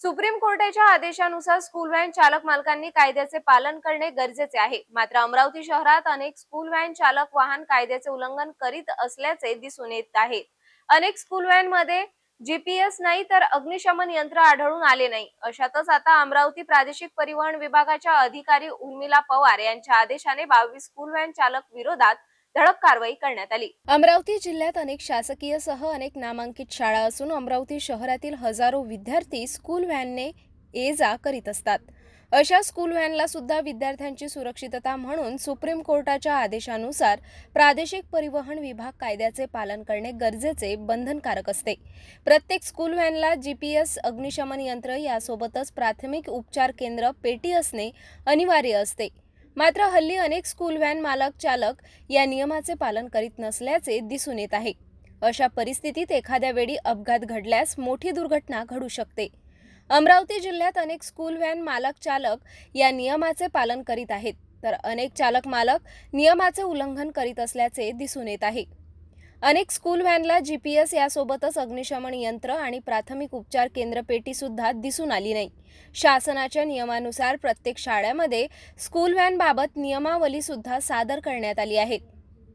Supreme कोर्टाच्या आदेशानुसार school van चालक मालकांनी कायद्याचे पालन करणे गरजेचे आहे. मात्र अमरावती शहरात अनेक स्कूल व्हॅन चालक वाहन कायद्याचे उल्लंघन करीत असल्याचे दिसून येत आहे. अनेक स्कूल व्हॅनमध्ये जीपीएस नाही तर अग्निशमन यंत्र आढळून आले नाही. अशातच आता अमरावती प्रादेशिक परिवहन विभागाच्या अधिकारी उर्मिला पवार यांच्या आदेशाने बावीस स्कूल व्हॅन चालक विरोधात धडक कारवाई करण्यात आली. अमरावती जिल्ह्यात अनेक शासकीय सह अनेक नामांकित शाळा असून अमरावती शहरातील हजारो विद्यार्थी स्कूल व्हॅनने ये जा करीत असतात. अशा स्कूल व्हॅनला सुद्धा विद्यार्थ्यांची सुरक्षितता म्हणून सुप्रीम कोर्टाच्या आदेशानुसार प्रादेशिक परिवहन विभाग कायद्याचे पालन करणे गरजेचे बंधनकारक असते. प्रत्येक स्कूल व्हॅनला जीपीएस अग्निशमन यंत्र यासोबतच प्राथमिक उपचार केंद्र पेटी असणे अनिवार्य असते. मात्र हल्ली अनेक स्कूल व्हॅन मालक चालक या नियमाचे पालन करीत नसल्याचे दिसून येत आहे. अशा परिस्थितीत एखाद्या वेळी अपघात घडल्यास मोठी दुर्घटना घडू शकते. अमरावती जिल्ह्यात अनेक स्कूल व्हॅन मालक चालक या नियमाचे पालन करीत आहेत. तर अनेक चालक मालक नियमाचे उल्लंघन करीत असल्याचे दिसून येत आहे. अनेक स्कूल व्हॅनला जी पी एस यासोबतच अग्निशमन यंत्र आणि प्राथमिक उपचार केंद्र दिसून आली नाही. शासनाच्या नियमानुसार प्रत्येक शाळेमध्ये स्कूल व्हॅनबाबत नियमावलीसुद्धा सादर करण्यात आली आहे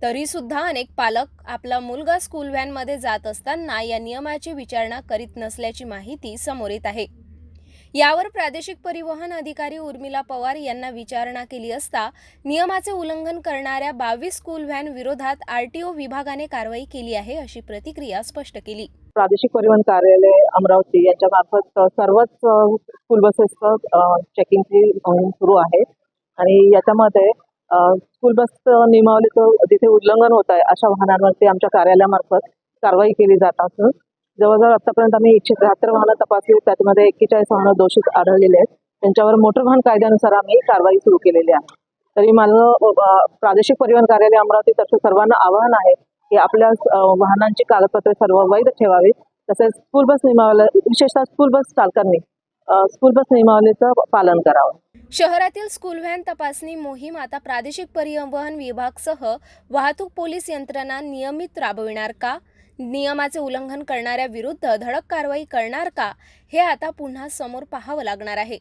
तरीसुद्धा अनेक पालक आपला मुलगा स्कूल व्हॅनमध्ये जात असताना या नियमाची विचारणा करीत नसल्याची माहिती समोर येत आहे. यावर प्रादेशिक परिवहन अधिकारी उर्मिला पवार यांना विचारणा केली असता नियमाचे उल्लंघन करणाऱ्या बावीस स्कूल व्हॅन विरोधात आरटीओ विभागाने कारवाई केली आहे अशी प्रतिक्रिया स्पष्ट केली. प्रादेशिक परिवहन कार्यालय अमरावती यांच्या मार्फत सर्वच स्कूल बसेसचं चेकिंगची मोहीम सुरू आहे. आणि याच्यामध्ये स्कूल बस नियमावलीचं जिथे उल्लंघन होत आहे अशा वाहनांवरती आमच्या कार्यालयामार्फत कारवाई केली जात असून जवळजवळ आतापर्यंत आम्ही एकशे त्र्याहत्तर वाहनं तपासली त्यामध्ये एक्केचाळीस वाहनं दोषित आढळलेले आहेत. त्यांच्यावर मोटर वाहन कायद्यानुसार आम्ही कारवाई सुरू केलेली आहे. तरी माझं प्रादेशिक परिवहन कार्यालय अमरावतीतर्फे सर्वांना आवाहन आहे की आपल्या वाहनांची कागदपत्रे सर्व वैध ठेवावी तसेच स्कूल बस नियमावली विशेषतः स्कूल बस चालकांनी स्कूल बस नियमावलीचं पालन करावं. शहरातील स्कूल व्हॅन तपासणी मोहीम आता प्रादेशिक परिवहन विभागसह वाहतूक पोलीस यंत्रणा नियमित राबविणार का? नियमाचे उल्लंघन करणाऱ्या विरुद्ध धडक कारवाई करणार का हे आता पुन्हा समोर पाहावं लागणार आहे.